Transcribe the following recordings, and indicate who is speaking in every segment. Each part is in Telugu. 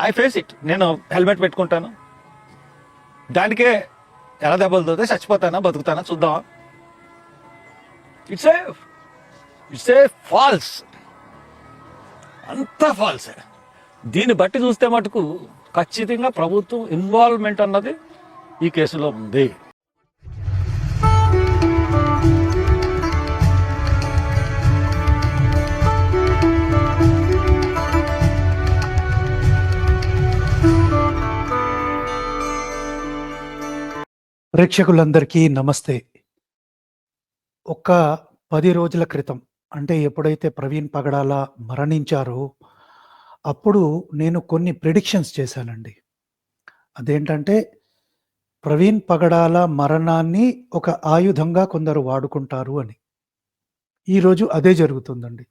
Speaker 1: I face it. నేను హెల్మెట్ పెట్టుకుంటాను. దానికే ఎలా దెబ్బలు తోతే చచ్చిపోతానా బతుకుతానా చూద్దామా? It's a it's a false అంతా ఫాల్స్ దీన్ని బట్టి చూస్తే మటుకు ఖచ్చితంగా ప్రభుత్వం ఇన్వాల్వ్మెంట్ అన్నది ఈ కేసులో ఉంది.
Speaker 2: ప్రేక్షకులందరికీ నమస్తే. ఒక పది రోజుల క్రితం అంటే ఎప్పుడైతే ప్రవీణ్ పగడాల మరణించారో అప్పుడు నేను కొన్ని ప్రిడిక్షన్స్ చేశానండి. అదేంటంటే ప్రవీణ్ పగడాల మరణాన్ని ఒక ఆయుధంగా కొందరు వాడుకుంటారు అని. ఈరోజు అదే జరుగుతుందండి.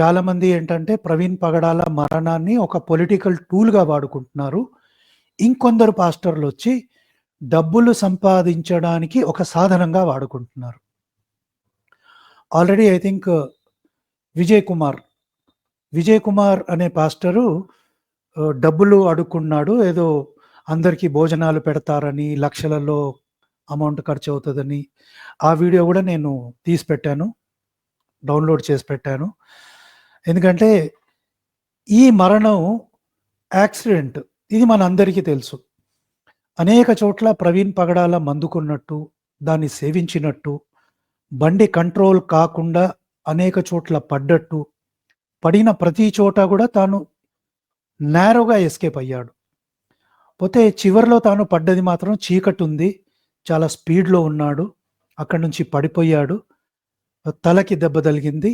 Speaker 2: చాలామంది ఏంటంటే ప్రవీణ్ పగడాల మరణాన్ని ఒక పొలిటికల్ టూల్గా వాడుకుంటున్నారు. ఇంకొందరు పాస్టర్లు వచ్చి డబ్బులు సంపాదించడానికి ఒక సాధనంగా వాడుకుంటున్నారు. Already I think Vijay Kumar Vijay Kumar అనే పాస్టరు uh, డబ్బులు అడుక్కున్నాడు. ఏదో అందరికీ భోజనాలు పెడతారని లక్షలలో అమౌంట్ ఖర్చు అవుతుందని ఆ వీడియో కూడా నేను తీసి పెట్టాను. డౌన్లోడ్ చేసి పెట్టాను. ఎందుకంటే ఈ మరణం యాక్సిడెంట్. ఇది మనందరికీ తెలుసు. అనేక చోట్ల ప్రవీణ్ పగడాల మందుకున్నట్టు దాన్ని సేవించినట్టు బండి కంట్రోల్ కాకుండా అనేక చోట్ల పడ్డట్టు పడిన ప్రతి చోట కూడా తాను నేరోగా ఎస్కేప్ అయ్యాడు. పోతే చివరిలో తాను పడ్డది మాత్రం చీకటి ఉంది చాలా స్పీడ్లో ఉన్నాడు అక్కడి నుంచి పడిపోయాడు తలకి దెబ్బ తగిలింది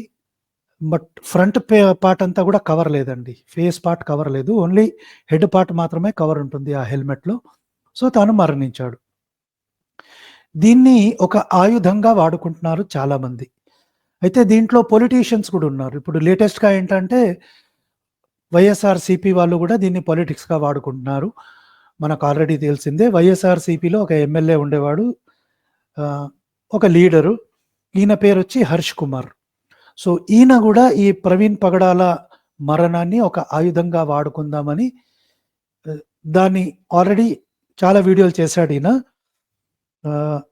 Speaker 2: బట్ ఫ్రంట్ పే పార్ట్ అంతా కూడా కవర్ లేదండి. ఫేస్ పార్ట్ కవర్ లేదు ఓన్లీ హెడ్ పార్ట్ మాత్రమే కవర్ ఉంటుంది ఆ హెల్మెట్లో. సో తాను మరణించాడు. దీన్ని ఒక ఆయుధంగా వాడుకుంటున్నారు చాలామంది. అయితే దీంట్లో పొలిటీషియన్స్ కూడా ఉన్నారు. ఇప్పుడు లేటెస్ట్గా ఏంటంటే వైఎస్ఆర్ సిపి వాళ్ళు కూడా దీన్ని పొలిటిక్స్గా వాడుకుంటున్నారు. మనకు ఆల్రెడీ తెలిసిందే వైఎస్ఆర్ సిపిలో ఒక ఎమ్మెల్యే ఉండేవాడు ఒక లీడరు ఈయన పేరు వచ్చి హర్ష్ కుమార్. సో ఈయన కూడా ఈ ప్రవీణ్ పగడాల మరణాన్ని ఒక ఆయుధంగా వాడుకుందామని దాన్ని ఆల్రెడీ చాలా వీడియోలు చేశాడు ఈయన.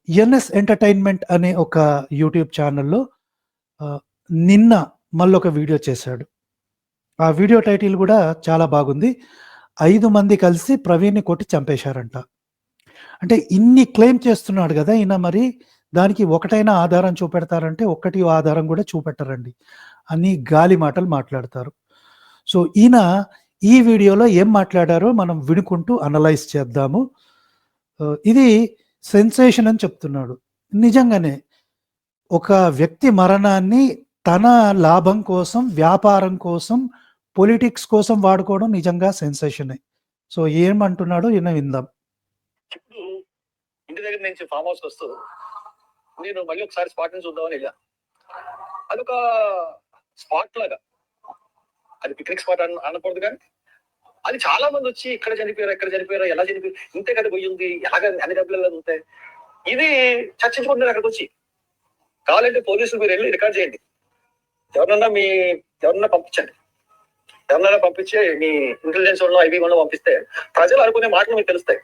Speaker 2: ఎన్ఎస్ ఎంటర్టైన్మెంట్ అనే ఒక యూట్యూబ్ ఛానల్లో నిన్న మళ్ళీ ఒక వీడియో చేశాడు. ఆ వీడియో టైటిల్ కూడా చాలా బాగుంది. ఐదు మంది కలిసి ప్రవీణ్ని కొట్టి చంపేశారంట. అంటే ఇన్ని క్లెయిమ్ చేస్తున్నాడు కదా ఈయన మరి దానికి ఒకటైనా ఆధారం చూపెడతారంటే ఒక్కటి ఆధారం కూడా చూపెట్టరండి. అని గాలి మాటలు మాట్లాడతారు. సో ఈయన ఈ వీడియోలో ఏం మాట్లాడారో మనం వినుకుంటూ అనలైజ్ చేద్దాము. ఇది సెన్సేషన్ అని చెప్తున్నాడు. నిజంగానే ఒక వ్యక్తి మరణాన్ని తన లాభం కోసం వ్యాపారం కోసం పొలిటిక్స్ కోసం వాడుకోవడం నిజంగా సెన్సేషనే సో ఏమంటున్నాడో ఈయన విందాం.
Speaker 1: ఇప్పుడు ఇంటి దగ్గర నుంచి ఫామ్ హౌస్ వస్తూ నేను మళ్ళీ ఒకసారి స్పాట్ నుంచి చూద్దామని వెళ్ళా. అదొక స్పాట్ లాగా. అది పిక్నిక్ స్పాట్ అన అనకూడదు కానీ అది చాలా మంది వచ్చి ఇక్కడ చనిపోయారు ఎక్కడ చనిపోయారు ఎలా చనిపోయారు ఇంతే కదా పోయి ఉంది ఎలాగ అన్ని డబ్బులు ఎలా ఉంటాయి? ఇది చర్చించుకుంటున్నారు అక్కడికి వచ్చి. కావాలంటే పోలీసులు మీరు వెళ్ళి రికార్డ్ చేయండి. ఎవరన్నా మీ ఎవరన్నా పంపించండి. ఎవరన్నా పంపించి మీ ఇంటెలిజెన్స్ వాళ్ళు ఐబీ వాళ్ళు పంపిస్తే ప్రజలు అనుకునే మాటలు మీకు తెలుస్తాయి.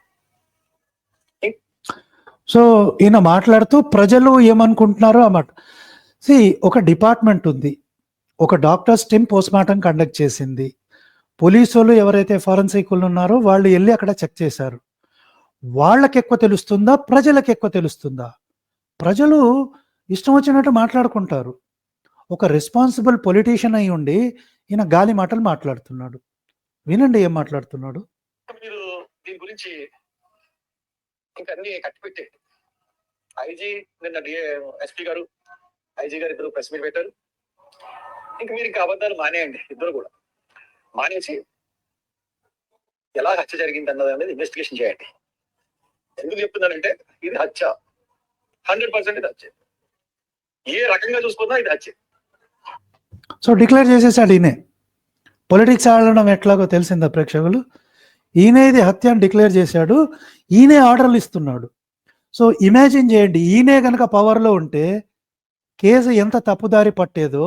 Speaker 2: సో ఈయన మాట్లాడుతూ ప్రజలు ఏమనుకుంటున్నారో అన్నమాట. సి ఒక డిపార్ట్మెంట్ ఉంది. ఒక డాక్టర్స్ టీమ్ పోస్ట్మార్టం కండక్ట్ చేసింది. పోలీసు వాళ్ళు ఎవరైతే ఫారెన్సిక్ వాళ్ళు ఉన్నారో వాళ్ళు వెళ్ళి అక్కడ చెక్ చేశారు. వాళ్ళకి ఎక్కువ తెలుస్తుందా? ప్రజలకు ఎక్కువ తెలుస్తుందా? ప్రజలు ఇష్టం వచ్చినట్టు మాట్లాడుకుంటారు. ఒక రెస్పాన్సిబుల్ పొలిటీషియన్ అయి ఉండి ఈయన గాలి మాటలు మాట్లాడుతున్నాడు. వినండి ఏం మాట్లాడుతున్నాడు?
Speaker 1: మీరు దీని గురించి ఇంకా అన్ని ఐజీ నిన్న ఎస్పీ గారు ఐజీ గారు ఇద్దరు ప్రెస్ మీట్ పెట్టారు. ఇంక మీరు ఇంకా అబద్ధాలు మానేయండి ఇద్దరు కూడా. మానేసి ఎలా హత్య జరిగింది అన్నది అనేది ఇన్వెస్టిగేషన్ చేయండి. ఎందుకు చెప్తున్నానంటే ఇది హత్య. హండ్రెడ్ పర్సెంట్ ఇది హత్య. ఏ రకంగా చూసుకున్నా ఇది హత్య.
Speaker 2: సో డిక్లేర్ చేసేసాడు ఈయనే. పొలిటిక్స్ ఆడడం ఎట్లాగో తెలిసిందా ప్రేక్షకులు? ఈయన ఇది హత్య అని డిక్లేర్ చేశాడు ఈయనే ఆర్డర్లు ఇస్తున్నాడు. సో ఇమాజిన్ చేయండి ఈయనే కనుక పవర్లో ఉంటే కేసు ఎంత తప్పుదారి పట్టేదో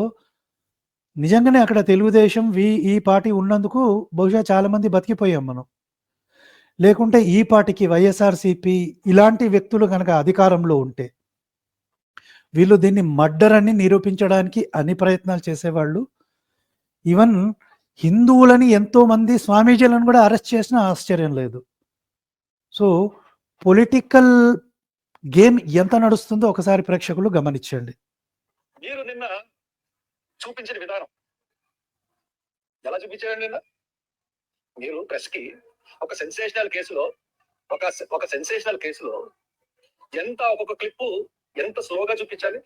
Speaker 2: నిజంగానే అక్కడ తెలుగుదేశం వి ఈ పార్టీ ఉన్నందుకు బహుశా చాలామంది బతికిపోయాం మనం. లేకుంటే ఈ పార్టీకి వైఎస్ఆర్సిపి ఇలాంటి వ్యక్తులు కనుక అధికారంలో ఉంటే వీళ్ళు దీన్ని మర్డర్ అని నిరూపించడానికి అన్ని ప్రయత్నాలు చేసేవాళ్ళు. ఈవెన్ హిందువులని ఎంతోమంది స్వామీజీలను కూడా అరెస్ట్ చేసినా ఆశ్చర్యం లేదు. సో పొలిటికల్ గేమ్ ఎంత నడుస్తుందో ఒకసారి ప్రేక్షకులు గమనించండి.
Speaker 1: మీరు నిన్న చూపించిన విధానం. ఎలా చూపించారండి నిన్న? మీరు ప్రెస్కి ఒక సెన్సేషనల్ కేసులో ఒక ఒక సెన్సేషనల్ కేసులో ఎంత ఒక్కొక్క క్లిప్పు ఎంత స్లోగా చూపించాలి?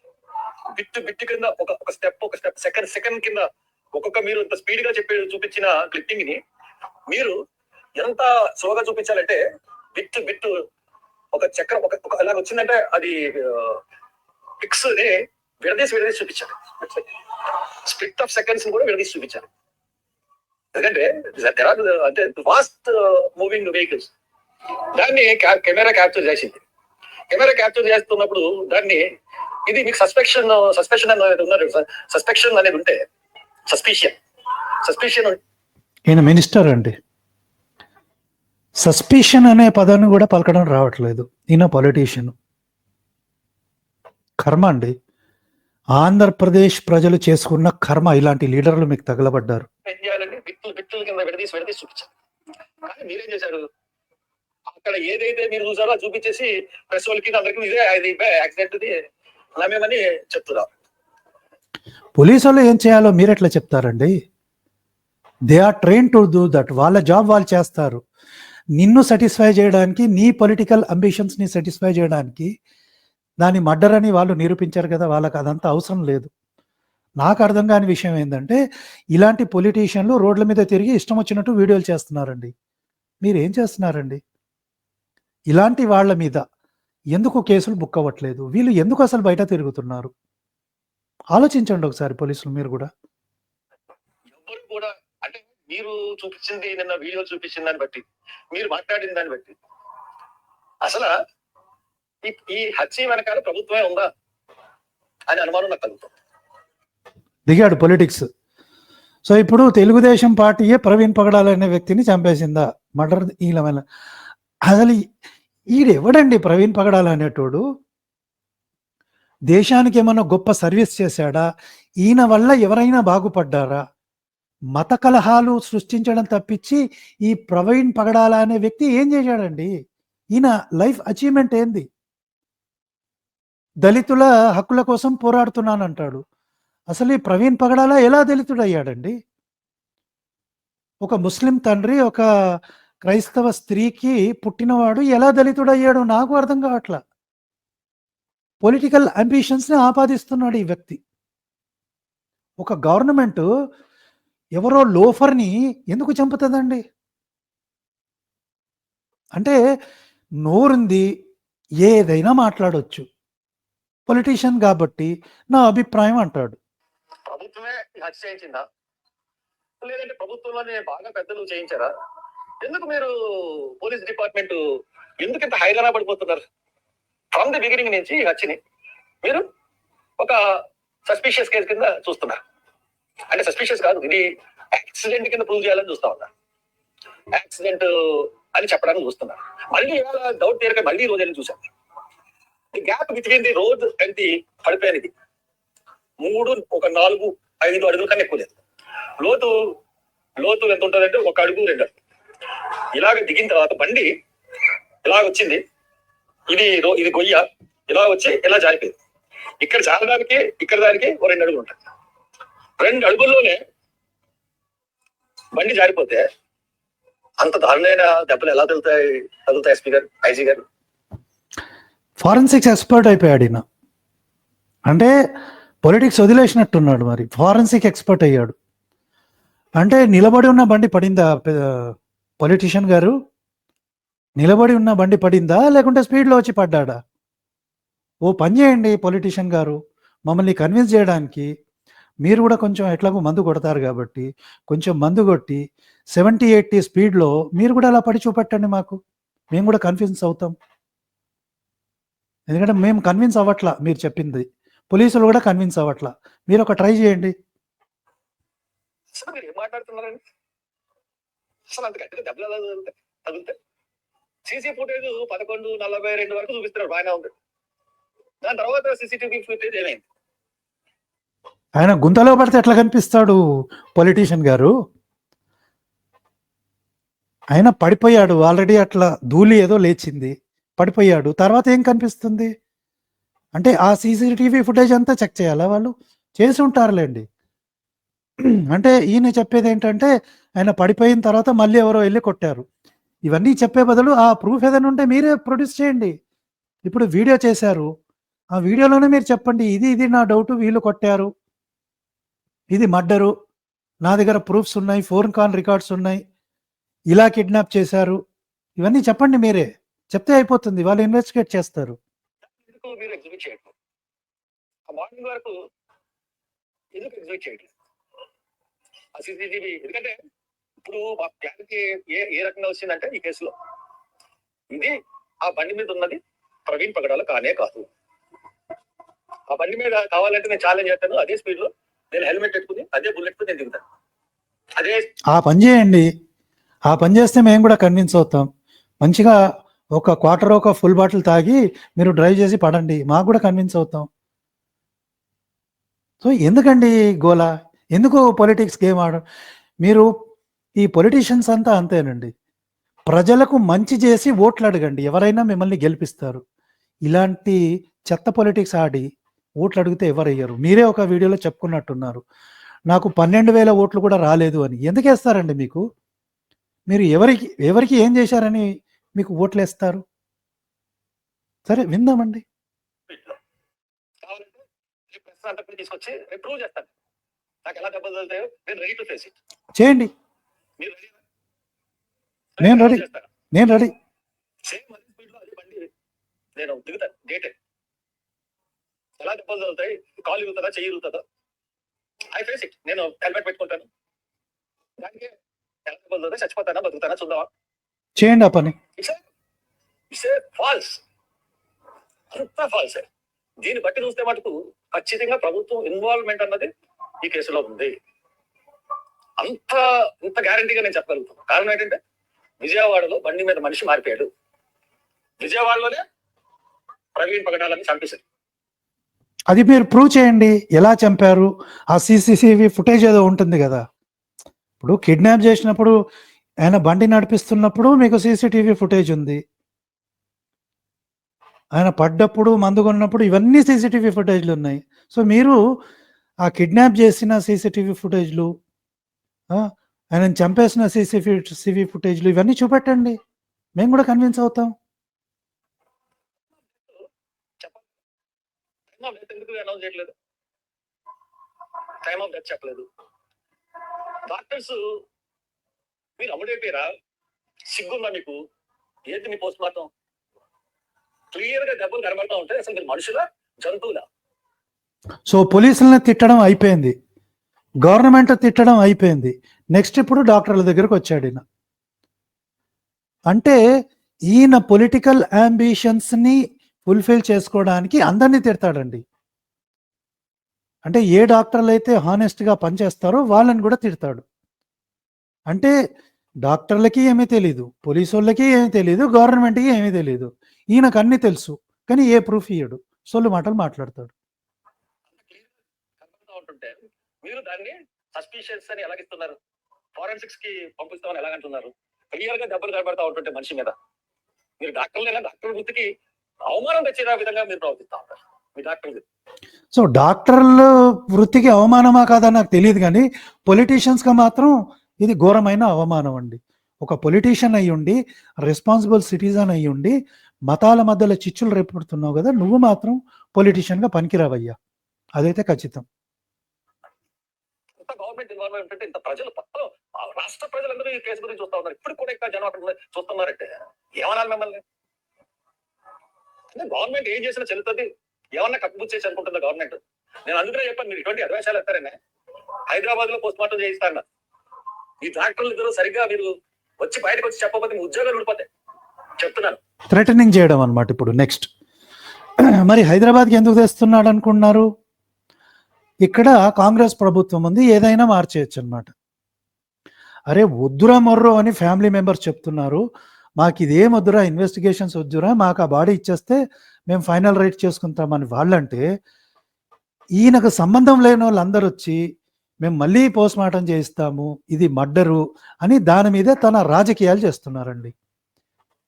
Speaker 1: బిట్టు బిట్టు కింద ఒక ఒక స్టెప్ ఒక స్టెప్ సెకండ్ సెకండ్ కింద ఒక్కొక్క మీరు ఇంత స్పీడ్గా చెప్పి చూపించిన క్లిప్పింగ్ని మీరు ఎంత స్లోగా చూపించాలంటే బిట్టు బిట్టు ఒక చక్రం ఒక ఒక అలా వచ్చిందంటే అది పిక్స్ని విడదీసి విడదీసి చూపించారు స్ప్లిట్ ఆఫ్ సెకండ్స్ కూడా విడదీసి చూపించారు ఎందుకంటే అంటే వాస్ట్ మూవింగ్ వెహికల్స్ దాన్ని కెమెరా క్యాప్చర్ చేసింది. కెమెరా క్యాప్చర్ చేస్తున్నప్పుడు దాన్ని ఇది మీకు సస్పెక్షన్ సస్పెక్షన్ uh, అనేది ఉన్నారు సస్పెక్షన్ అనేది ఉంటే సస్పిషియన్ సస్పిషియన్
Speaker 2: ఈయన మినిస్టర్ అండి. సస్పిషన్ అనే పదాన్ని కూడా పలకడం రావట్లేదు. ఈయన పొలిటీషియన్ కర్మ అండి. ఆంధ్రప్రదేశ్ ప్రజలు చేసుకున్న కర్మ ఇలాంటి లీడర్లు మీకు తగలబడ్డారు.
Speaker 1: మీరేం చేశారు? అక్కడ ఏదైతే మీరు చూసారో చూపించేసి ప్రెస్ వాళ్ళకి అందరికీ ఇదే ఇది యాక్సిడెంట్ నమ్మేమని చెప్తున్నారు
Speaker 2: పోలీసు వాళ్ళు ఏం చేయాలో మీరు ఎట్లా చెప్తారండి? They are trained to do that వాళ్ళ జాబ్ వాళ్ళు చేస్తారు. నిన్ను సాటిస్ఫై చేయడానికి నీ పొలిటికల్ అంబిషన్స్ని సాటిస్ఫై చేయడానికి దాని మర్డర్ అని వాళ్ళు నిరూపించారు కదా వాళ్ళకి అదంతా అవసరం లేదు. నాకు అర్థం కాని విషయం ఏంటంటే ఇలాంటి పొలిటీషియన్లు రోడ్ల మీద తిరిగి ఇష్టం వచ్చినట్టు వీడియోలు చేస్తున్నారండి. మీరు ఏం చేస్తున్నారండి? ఇలాంటి వాళ్ళ మీద ఎందుకు కేసులు బుక్ అవ్వట్లేదు? వీళ్ళు ఎందుకు అసలు బయట తిరుగుతున్నారు? ఆలోచించండి ఒకసారి పోలీసులు మీరు కూడా.
Speaker 1: కూడా అంటే మీరు చూపించింది నిన్న వీడియో చూపించిన దాన్ని బట్టి మీరు మాట్లాడిన దాన్ని బట్టి. అసలు ఈ ఈ హత్య వెనకాల ప్రభుత్వమే ఉందా? అని అనుమానం నాకు కలుగుతుంది.
Speaker 2: దిగాడు పొలిటిక్స్ సో ఇప్పుడు తెలుగుదేశం పార్టీయే ప్రవీణ్ పగడాలనే వ్యక్తిని చంపేసిందా? మర్డర్ ఈలమైన అసలు ఈడెవడండి ప్రవీణ్ పగడాల అనేటోడు? దేశానికి ఏమైనా గొప్ప సర్వీస్ చేశాడా? ఈయన వల్ల ఎవరైనా బాగుపడ్డారా? మత కలహాలు సృష్టించడం తప్పించి ఈ ప్రవీణ్ పగడాల అనే వ్యక్తి ఏం చేశాడండి? ఈయన లైఫ్ అచీవ్మెంట్ ఏంది? దళితుల హక్కుల కోసం పోరాడుతున్నానంటాడు. అసలు ఈ ప్రవీణ్ పగడాల ఎలా దళితుడయ్యాడండి? ఒక ముస్లిం తండ్రి ఒక క్రైస్తవ స్త్రీకి పుట్టినవాడు ఎలా దళితుడయ్యాడు నాకు అర్థం కావట్లా. పొలిటికల్ అంబిషన్స్ని ఆపాదిస్తున్నాడు ఈ వ్యక్తి. ఒక గవర్నమెంట్ ఎవరో లోఫర్ని ఎందుకు చంపుతుందండి? అంటే నోరుంది ఏదైనా మాట్లాడవచ్చు పొలిటీషియన్ కాబట్టి నా అభిప్రాయం అంటాడు.
Speaker 1: ప్రభుత్వమే ఈ హత్య చేయించిందా? లేదంటే ప్రభుత్వంలోనే బాగా పెద్దలు చేయించారా? ఎందుకు మీరు పోలీస్ డిపార్ట్మెంట్ ఎందుకు ఇంత హైరాణ పడిపోతున్నారు? ఫ్రమ్ ది బిగినింగ్ నుంచి ఈ హత్యని మీరు ఒక సస్పిషియస్ కేసు కింద చూస్తున్నారు. అంటే సస్పిషియస్ కాదు ఇది యాక్సిడెంట్ కింద ప్రూవ్ చేయాలని చూస్తా ఉన్నా. యాక్సిడెంట్ అని చెప్పడానికి చూస్తున్నా. మళ్ళీ ఇవాళ డౌట్ తీరక మళ్ళీ ఈ రోజు చూసాను gap between the road and the పడిపోయినది. మూడు ఒక నాలుగు ఐదు అడుగుల కన్నా ఎక్కువ లేదు. లోతు లోతు ఎంత ఉంటుందంటే ఒక అడుగు రెండు అడుగు ఇలాగ దిగిన తర్వాత బండి ఇలాగ వచ్చింది. ఇది ఇది గొయ్య. ఇలా వచ్చి ఇలా జారిపోయింది. ఇక్కడ జారడానికి ఇక్కడ దానికి ఓ రెండు అడుగులు ఉంటాయి. రెండు అడుగుల్లోనే బండి జారిపోతే అంత దారుణమైన దెబ్బలు ఎలా తగులుతాయి తగులుతాయి ఎస్పీ గారు ఐజీ గారు?
Speaker 2: ఫారెన్సిక్స్ ఎక్స్పర్ట్ అయిపోయాడు ఈయన. అంటే పొలిటిక్స్ వదిలేసినట్టున్నాడు మరి. ఫారెన్సిక్ ఎక్స్పర్ట్ అయ్యాడు. అంటే నిలబడి ఉన్న బండి పడిందా పొలిటీషియన్ గారు? నిలబడి ఉన్న బండి పడిందా లేకుంటే స్పీడ్లో వచ్చి పడ్డాడా? ఓ పని చేయండి పొలిటీషియన్ గారు. మమ్మల్ని కన్విన్స్ చేయడానికి మీరు కూడా కొంచెం ఎట్లాగో మందు కొడతారు కాబట్టి కొంచెం మందు కొట్టి సెవెంటీ ఎయిటీ స్పీడ్లో మీరు కూడా అలా పడి చూపెట్టండి మాకు. మేము కూడా కన్విన్స్ అవుతాం. ఎందుకంటే మేము కన్విన్స్ అవ్వట్లా మీరు చెప్పింది. పోలీసులు కూడా కన్విన్స్ అవ్వట్లా. మీరు ఒక ట్రై చేయండి.
Speaker 1: సీసీ ఫుటేజ్ పదకొండు నలభై రెండు వరకు చూపిస్తున్నారు బాగానే ఉంది. దాని తర్వాత సీసీటీవీ ఫుటేజ్ ఏమైంది?
Speaker 2: ఆయన గుంతలో పడితే ఎట్లా కనిపిస్తాడు పొలిటీషియన్ గారు? ఆయన పడిపోయాడు ఆల్రెడీ అట్లా ధూళి ఏదో లేచింది. పడిపోయాడు. తర్వాత ఏం కనిపిస్తుంది? అంటే ఆ సీసీటీవీ ఫుటేజ్ అంతా చెక్ చేయాలా వాళ్ళు? చేసి ఉంటారులేండి. అంటే ఈయన చెప్పేది ఏంటంటే ఆయన పడిపోయిన తర్వాత మళ్ళీ ఎవరో వెళ్ళి కొట్టారు. ఇవన్నీ చెప్పే బదులు ఆ ప్రూఫ్ ఏదైనా ఉంటే మీరే ప్రొడ్యూస్ చేయండి. ఇప్పుడు వీడియో చేశారు. ఆ వీడియోలోనే మీరు చెప్పండి ఇది ఇది నా డౌట్ వీళ్ళు కొట్టారు. ఇది మర్డరు. నా దగ్గర ప్రూఫ్స్ ఉన్నాయి ఫోన్ కాల్ రికార్డ్స్ ఉన్నాయి. ఇలా కిడ్నాప్ చేశారు. ఇవన్నీ చెప్పండి మీరే. చెప్తే అయిపోతుంది. వాళ్ళు ఇన్వెస్టిగేట్ చేస్తారు.
Speaker 1: మీరు ఎగ్జిబిట్ చేయట్లేదు ఆ మార్నింగ్ వరకు ఎందుకు ఎగ్జిబిట్ చేయట్లేదు? ఆ సీసీటీవీ ఎందుకంటే ఇప్పుడు మా ప్లాన్కి ఏ ఏ రకంగా వచ్చిందంటే ఈ కేసులో ఇది ఆ బండి మీద ఉన్నది ప్రవీణ్ పగడాల కానే కాదు. ఆ బండి మీద కావాలంటే నేను ఛాలెంజ్ చేస్తాను. అదే స్పీడ్లో నేను హెల్మెట్ పెట్టుకుని అదే బుల్లెట్తో నేను దిగుతాను. అదే
Speaker 2: ఆ పని చేయండి. ఆ పని చేస్తే మేము కూడా కన్విన్స్ అవుతాం. మంచిగా ఒక క్వార్టర్ ఒక ఫుల్ బాటిల్ తాగి మీరు డ్రైవ్ చేసి పడండి. మాకు కూడా కన్విన్స్ అవుతాం. సో ఎందుకండి గోలా? ఎందుకు పొలిటిక్స్ గేమ్ ఆడ మీరు ఈ పొలిటీషియన్స్ అంతా అంతేనండి. ప్రజలకు మంచి చేసి ఓట్లు అడగండి. ఎవరైనా మిమ్మల్ని గెలిపిస్తారు. ఇలాంటి చెత్త పొలిటిక్స్ ఆడి ఓట్లు అడిగితే ఎవరయ్యారు? మీరే ఒక వీడియోలో చెప్పుకున్నట్టున్నారు. నాకు పన్నెండు వేల ఓట్లు కూడా రాలేదు అని. ఎందుకేస్తారండి మీకు? మీరు ఎవరికి ఎవరికి ఏం చేశారని మీకు ఓట్లు వేస్తారు సరే విందామండి.
Speaker 1: తగులుతాయో నేను రెడీ
Speaker 2: చేయండి. నేను రెడీ
Speaker 1: నేను దిగుతాను ఎలా దెబ్బలు తగులుతాయి? కాలు ఇరుగుతుందా చెయ్యి ఇరుగుతుందా ఐ ఫేస్ ఇట్ నేను హెల్మెట్ పెట్టుకుంటాను. దానికి ఎలా దెబ్బలు తగులుతాయి చచ్చిపోతానా? బతుకుతానా? చూద్దామా?
Speaker 2: చేయండి ఆ పని.
Speaker 1: ఇట్స్ ఇట్స్ ఫాల్స్ అంతా ఫాల్స్ దీన్ని బట్టి చూస్తే మటుకు ఖచ్చితంగా ప్రభుత్వం ఇన్వాల్వ్మెంట్ అన్నది ఈ కేసులో ఉంది. అంత ఇంత గ్యారంటీగా నేను చెప్పగలుగుతాను కారణం ఏంటంటే విజయవాడలో బండి మీద మనిషి మారిపోయాడు. విజయవాడలోనే ప్రవీణ్ పగడాలని చంపేశారు.
Speaker 2: అది మీరు ప్రూవ్ చేయండి. ఎలా చంపారు? ఆ సిసిసివి ఫుటేజ్ ఏదో ఉంటుంది కదా. ఇప్పుడు కిడ్నాప్ చేసినప్పుడు ఆయన బండి నడిపిస్తున్నప్పుడు మీకు సీసీటీవీ ఫుటేజ్ ఉంది. ఆయన పడ్డప్పుడు మందు కొన్నప్పుడు ఇవన్నీ సీసీటీవీ ఫుటేజ్లు ఉన్నాయి. సో మీరు ఆ కిడ్నాప్ చేసిన సీసీటీవీ ఫుటేజ్లు ఆయన చంపేసిన సీసీటీవీ సివి ఫుటేజ్లు ఇవన్నీ చూపెట్టండి. మేము కూడా కన్విన్స్ అవుతాం.
Speaker 1: చెప్పలేదు. డాక్టర్స్ మీరు అమ్ముడైపోయారా సిగ్గుందా మీకు? ఏంటి మీ పోస్ట్ మార్టం క్లియర్గా దెబ్బలు కనబడతా ఉంటాయి అసలు మీరు మనుషులా? జంతువులా?
Speaker 2: సో పోలీసులను తిట్టడం అయిపోయింది. గవర్నమెంట్ తిట్టడం అయిపోయింది. నెక్స్ట్ ఇప్పుడు డాక్టర్ల దగ్గరకు వచ్చాడు ఈయన. అంటే ఈయన పొలిటికల్ అంబిషన్స్ని ఫుల్ఫిల్ చేసుకోవడానికి అందరినీ తిడతాడండి. అంటే ఏ డాక్టర్లు అయితే హానెస్ట్గా పనిచేస్తారో వాళ్ళని కూడా తిడతాడు. అంటే డాక్టర్లకి ఏమీ తెలీదు పోలీసు వాళ్ళకి ఏమీ తెలియదు గవర్నమెంట్కి ఏమీ తెలియదు ఈయనకు అన్నీ తెలుసు కానీ ఏ ప్రూఫ్ ఇయ్యడు. సొల్లు మాటలు మాట్లాడతాడు.
Speaker 1: మీరు దాన్ని సస్పీషియస్ అని ఎలాగిస్తున్నారు? ఫారెన్సిక్స్కి పంపిస్తామని ఎలాగంటున్నారు? క్లియర్గా దెబ్బలు కనబడతా ఉంటుంటే మనిషి మీద. మీరు డాక్టర్లైనా డాక్టర్ వృత్తికి అవమానం తెచ్చే విధంగా మీరు ప్రవర్తిస్తా ఉంటారు? మీ డాక్టర్
Speaker 2: సో డాక్టర్ల వృత్తికి అవమానమా కాదా నాకు తెలియదు కానీ పొలిటీషియన్స్గా మాత్రం ఇది ఘోరమైన అవమానం అండి. ఒక పొలిటీషియన్ అయ్యుండి రెస్పాన్సిబుల్ సిటిజన్ అయ్యుండి మతాల మధ్యలో చిచ్చులు రేపడుతున్నావు కదా నువ్వు మాత్రం పొలిటీషియన్గా పనికిరావయ్యా. అదైతే ఖచ్చితం.
Speaker 1: ఇంత గవర్నమెంట్ ఇన్వాల్వ్మెంట్ అంటే ఇంత ప్రజలు రాష్ట్ర ప్రజలందరూ ఈ కేసు గురించి చూస్తా ఉన్నారు. ఇప్పుడు కూడా ఇంకా జనం అక్కడ చూస్తున్నారంటే ఏమనాలి మిమ్మల్ని? అంటే గవర్నమెంట్ ఏం చేసినా చెల్లుతుంది ఏమన్నా కక్కుబుచ్చి చేసి అనుకుంటుందా గవర్నమెంట్. నేను అందుకనే చెప్పాను మీరు ఇటువంటి అడ్వైసాలు ఎత్తారనే హైదరాబాద్లో పోస్ట్ మార్టం చేయిస్తాను ఈ డాక్టర్లు ఇద్దరు సరిగ్గా మీరు వచ్చి బయటకు వచ్చి చెప్పకపోతే మీ ఉద్యోగాలు ఊడిపోతాయి. చెప్తున్నాను
Speaker 2: థ్రెటనింగ్ చేయడం అనమాట ఇప్పుడు నెక్స్ట్. మరి హైదరాబాద్కి ఎందుకు తెస్తున్నాడు అనుకున్నారు? ఇక్కడ కాంగ్రెస్ ప్రభుత్వం ఉంది ఏదైనా మార్చేయచ్చు అనమాట అరే వద్దురా మొర్రో అని ఫ్యామిలీ మెంబర్స్ చెప్తున్నారు. మాకు ఇదేం వద్దురా ఇన్వెస్టిగేషన్స్ వద్దురా మాకు ఆ బాడీ ఇచ్చేస్తే మేము ఫైనల్ రైట్ చేసుకుంటామని వాళ్ళంటే ఈయనకు సంబంధం లేని వాళ్ళందరూ వచ్చి మేము మళ్ళీ పోస్ట్ మార్టం చేయిస్తాము ఇది మర్డరు అని దాని మీదే తన రాజకీయాలు చేస్తున్నారండి.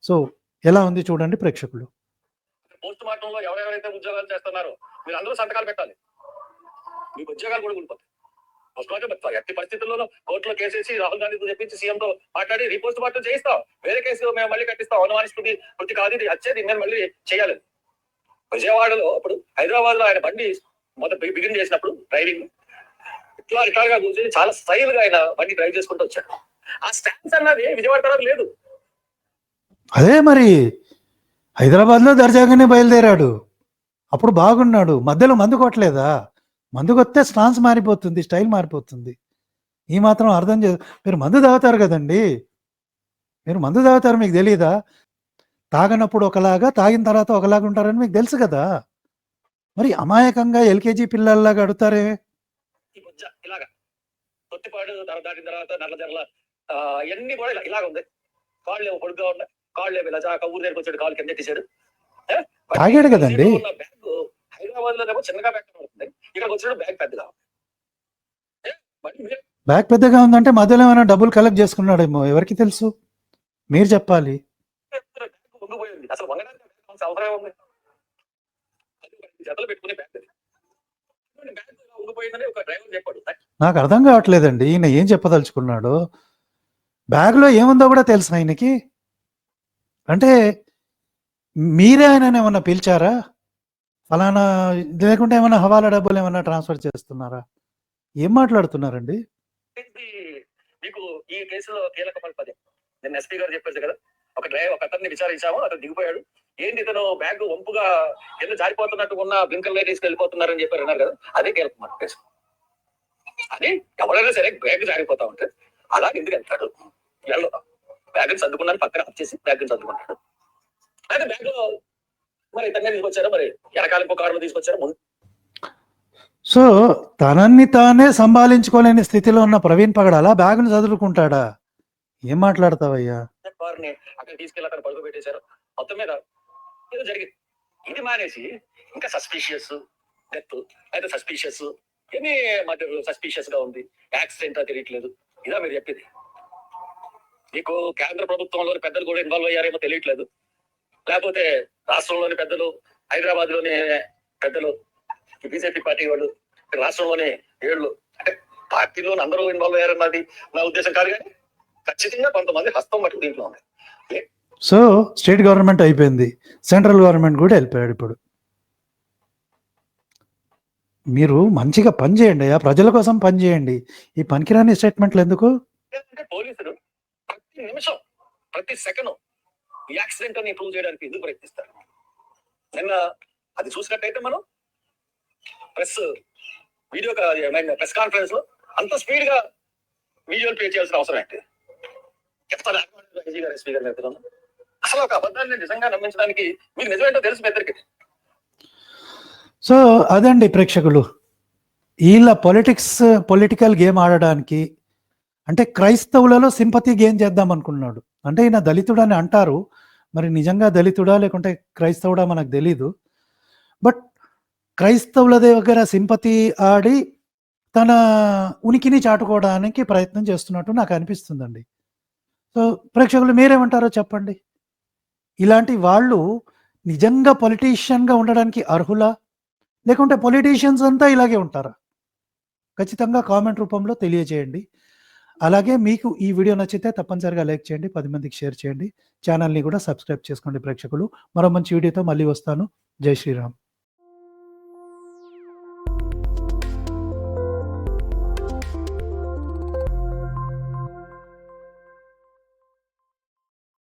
Speaker 2: సో ఎలా ఉంది చూడండి ప్రేక్షకులు.
Speaker 1: పోస్ట్ మార్టం లో ఎవరెవరైతే ఉద్యోగాలు చేస్తున్నారో మీరు అందరూ సంతకాలు పెట్టాలి. మీకు ఉద్యోగాలు కూడా ఉండిపోతాయి. పోస్ట్ మార్టం పెడతారు ఎట్టి పరిస్థితుల్లోనూ కోర్టులో కేసేసి రాహుల్ గాంధీతో చెప్పించి సీఎం తో మాట్లాడి రీపోస్ట్ మార్టం చేయిస్తాం. వేరే కేసు మేము మళ్ళీ కట్టిస్తాం. అనుమానిస్తుంది వృత్తి కాదు. ఇది వచ్చేది మేము మళ్ళీ చేయాలి. విజయవాడలో ఇప్పుడు హైదరాబాద్లో ఆయన బండి మొదట బిగిన్ చేసినప్పుడు డ్రైవింగ్. ఇట్లా ఇట్లాగా కూర్చొని చాలా స్టైల్గా ఆయన బండి డ్రైవ్ చేసుకుంటూ వచ్చాడు. ఆ స్టాండ్స్ అన్నది విజయవాడ తర్వాత లేదు.
Speaker 2: అదే మరి హైదరాబాద్లో దర్జాగానే బయలుదేరాడు. అప్పుడు బాగున్నాడు. మధ్యలో మందు కొట్టలేదా? మందు కొత్తే స్టాన్స్ మారిపోతుంది స్టైల్ మారిపోతుంది. ఈ మాత్రం అర్థం చే మీరు మందు తాగుతారు కదండి. మీరు మందు తాగుతారు మీకు తెలియదా తాగనప్పుడు ఒకలాగా తాగిన తర్వాత ఒకలాగా ఉంటారని మీకు తెలుసు కదా. మరి అమాయకంగా ఎల్కేజీ పిల్లల్లాగా అడుగుతారే?
Speaker 1: ఈ బుజ్జ ఇలాగా. తొట్టిపాడు దాటిన తర్వాత నల్ల జరల ఇవన్నీ కూడా ఇలా ఇలాగ ఉంది. కాళ్ళు ఏమో పొడుగ్గా ఉన్నాయి. కాళ్ళు ఏమో ఇలా చాక ఊరు దగ్గరికి వచ్చాడు కాళ్ళు కింద తీసాడు
Speaker 2: తాగాడు కదండి.
Speaker 1: బ్యాగ్ హైదరాబాద్లో ఏమో చిన్నగా బ్యాగ్ ఉంటుంది ఇక్కడికి వచ్చిన బ్యాగ్ పెద్దగా
Speaker 2: బ్యాగ్ పెద్దగా ఉందంటే మధ్యలో ఏమైనా డబ్బులు కలెక్ట్ చేసుకున్నాడేమో ఎవరికి తెలుసు? మీరు చెప్పాలి.
Speaker 1: అసలు అవసరం ఉంది పెట్టుకునే బ్యాగ్.
Speaker 2: నాకు అర్థం కావట్లేదండి. ఈయన ఏం చెప్పదలుచుకున్నాడు? బ్యాగ్లో ఏముందో కూడా తెలుసు ఆయనకి అంటే మీరే ఆయన ఏమన్నా పిలిచారా? ఫలానా లేకుంటే ఏమైనా హవాలా డబ్బులు ఏమైనా ట్రాన్స్ఫర్ చేస్తున్నారా? ఏం మాట్లాడుతున్నారండి?
Speaker 1: మీకు ఈ కేసులో కీలకమైన పదే నేను ఎస్పీ గారు చెప్పేసి కదా ఒక డ్రైవర్ ఒక అతన్ని విచారించాము అతను దిగిపోయాడు. ఏంటి ఇతను బ్యాగ్ వంపుగా ఎందుకు జారిపోతున్నట్టు ఉన్న బ్లింకర్ లైట్ తీసుకెళ్ళిపోతున్నారని చెప్పారు అన్నారు కదా? అదే కీలకమైన కేసు అది ఎవరైనా సరే బ్యాగ్ జారిపోతా ఉంటే అలా ఎందుకు వెళ్తాడు? వెళ్ళు బ్యాగ్ సర్దుకున్నాను పక్కన ఆఫ్ చేసి బ్యాగ్ సర్దుకున్నాడు. అయితే బ్యాగ్లో మరి ఇతన్నే తీసుకొచ్చారు? మరి వెనకాల ఇంకో కారులో తీసుకొచ్చారు? ముందు
Speaker 2: సో తనని తానే సంభాళించుకోలేని స్థితిలో ఉన్న ప్రవీణ్ పగడాల బ్యాగ్ను చదువుకుంటాడా ఏం మాట్లాడతావయ్యా?
Speaker 1: అక్కడ తీసుకెళ్ళి అక్కడ పడుకో పెట్టేశారు మొత్తం మీద ఏదో జరిగింది ఇది మానేసి ఇంకా సస్పీషియస్ డెత్ అయితే సస్పీషియస్ ఏమీ మధ్య సస్పీషియస్గా ఉంది. యాక్సిడెంట్ తెలియట్లేదు. ఇదా మీరు చెప్పేది. మీకు కేంద్ర ప్రభుత్వంలోని పెద్దలు కూడా ఇన్వాల్వ్ అయ్యారేమో తెలియట్లేదు. లేకపోతే రాష్ట్రంలోని పెద్దలు హైదరాబాద్లోని పెద్దలు బీజేపీ పార్టీ వాళ్ళు రాష్ట్రంలోని ఏళ్ళు అంటే పార్టీలో అందరూ ఇన్వాల్వ్ అయ్యారన్నది నా ఉద్దేశం కాదు కానీ ఖచ్చితంగా కొంతమంది హస్తం మటుకు దీంట్లో ఉంది
Speaker 2: సో స్టేట్ గవర్నమెంట్ అయిపోయింది సెంట్రల్ గవర్నమెంట్ కూడా వెళ్ళిపోయాడు ఇప్పుడు. మీరు మంచిగా పని చేయండి ఆ ప్రజల కోసం పని చేయండి. ఈ పనికిరాని స్టేట్మెంట్లు ఎందుకు?
Speaker 1: పోలీసులు ప్రతి నిమిషం ప్రతి సెకండ్ ఈ యాక్సిడెంట్ అని ప్రూవ్ చేయడానికి ఎందుకు ప్రయత్నిస్తారు? నిన్న అది చూసినట్టయితే మనం ప్రెస్ వీడియో ప్రెస్ కాన్ఫరెన్స్లో అంత స్పీడ్గా వీడియోలు ప్లే చేయాల్సిన అవసరం ఏంటి? చెప్తాను స్పీకర్ అసలు ఒక అబద్ధాన్ని నిజంగా నమ్మించడానికి మీకు నిజమేంటో తెలుసు ఇద్దరికి
Speaker 2: సో అదండి ప్రేక్షకులు. వీళ్ళ పొలిటిక్స్ పొలిటికల్ గేమ్ ఆడడానికి అంటే క్రైస్తవులలో సింపతి గేమ్ చేద్దాం అనుకున్నాడు. అంటే ఈయన దళితుడు అని అంటారు. మరి నిజంగా దళితుడా లేకుంటే క్రైస్తవుడా మనకు తెలీదు. బట్ క్రైస్తవుల దగ్గర సింపతి ఆడి తన ఉనికిని చాటుకోవడానికి ప్రయత్నం చేస్తున్నట్టు నాకు అనిపిస్తుందండి. సో ప్రేక్షకులు మీరేమంటారో చెప్పండి. ఇలాంటి వాళ్ళు నిజంగా పొలిటీషియన్గా ఉండడానికి అర్హులా? లేకుంటే పొలిటీషియన్స్ అంతా ఇలాగే ఉంటారా? ఖచ్చితంగా కామెంట్ రూపంలో తెలియజేయండి. అలాగే మీకు ఈ వీడియో నచ్చితే తప్పనిసరిగా లైక్ చేయండి పది మందికి షేర్ చేయండి. ఛానల్ని కూడా సబ్స్క్రైబ్ చేసుకోండి ప్రేక్షకులు. మరో మంచి వీడియోతో మళ్ళీ వస్తాను. జై శ్రీరామ్.